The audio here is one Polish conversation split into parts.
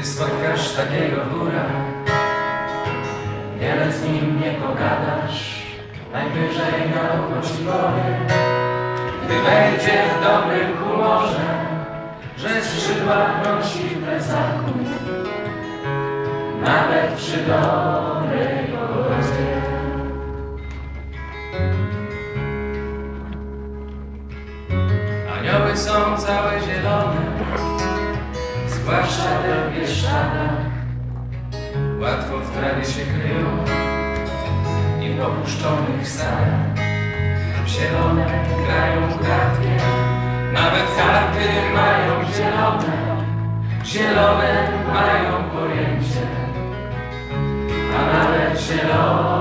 Gdy spotkasz takiego w górach, wiele z nim nie pogadasz, najwyżej na oko ci. Gdy będzie w dobrym humorze, że skrzydła nosi w plecaku, nawet przy dobrej pogodzie. Anioły są całe zielone, zwłaszcza te w Bieszczadach. Łatwo w trawie się kryją i w opuszczonych salach. Zielone grają kratkiem, nawet karty mają zielone. Zielone mają pojęcie, a nawet zielone.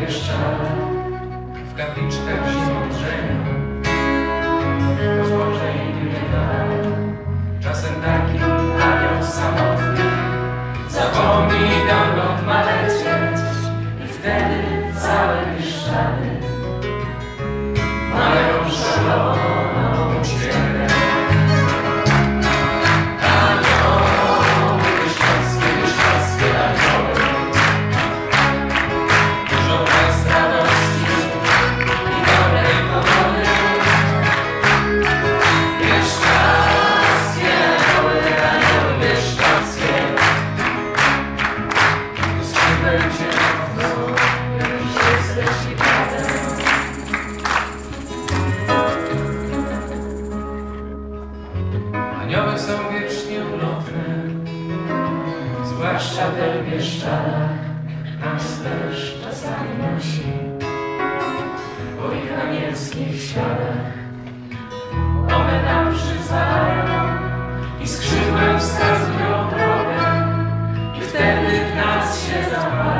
Wieszczane, w kapliczkach zwłaszcza te w Bieszczadach, nas też czasami nosi po ich anielskich śladach. One nam przyzwalają i skrzydłem wskazują drogę i wtedy w nas się zapala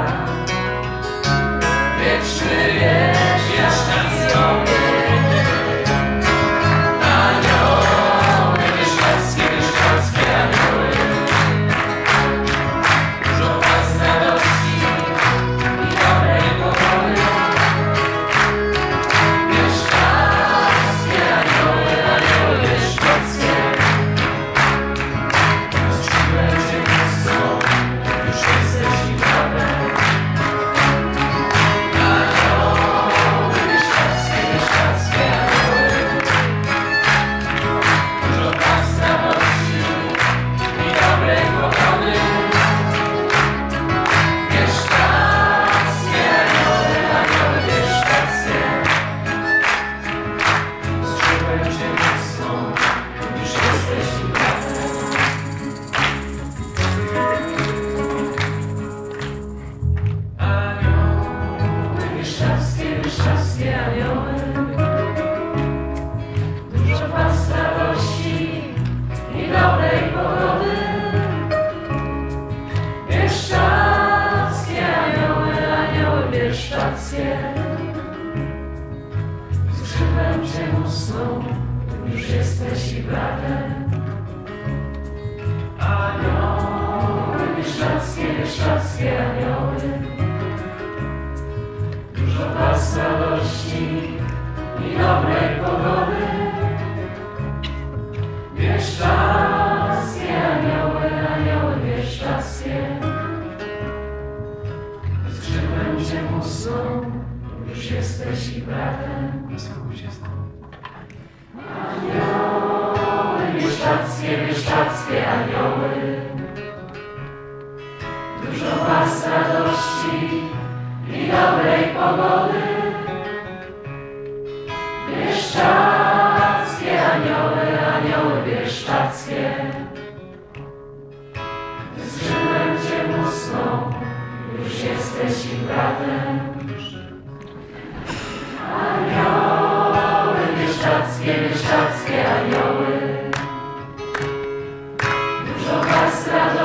jesteś i bratem. Anioły, bieszczadzkie, bieszczadzkie anioły. Dużo was radości i dobrej pogody. Bieszczadzkie anioły, anioły bieszczadzkie. Zżyłem cię mocno, już jesteś ich bratem. Hasta luego.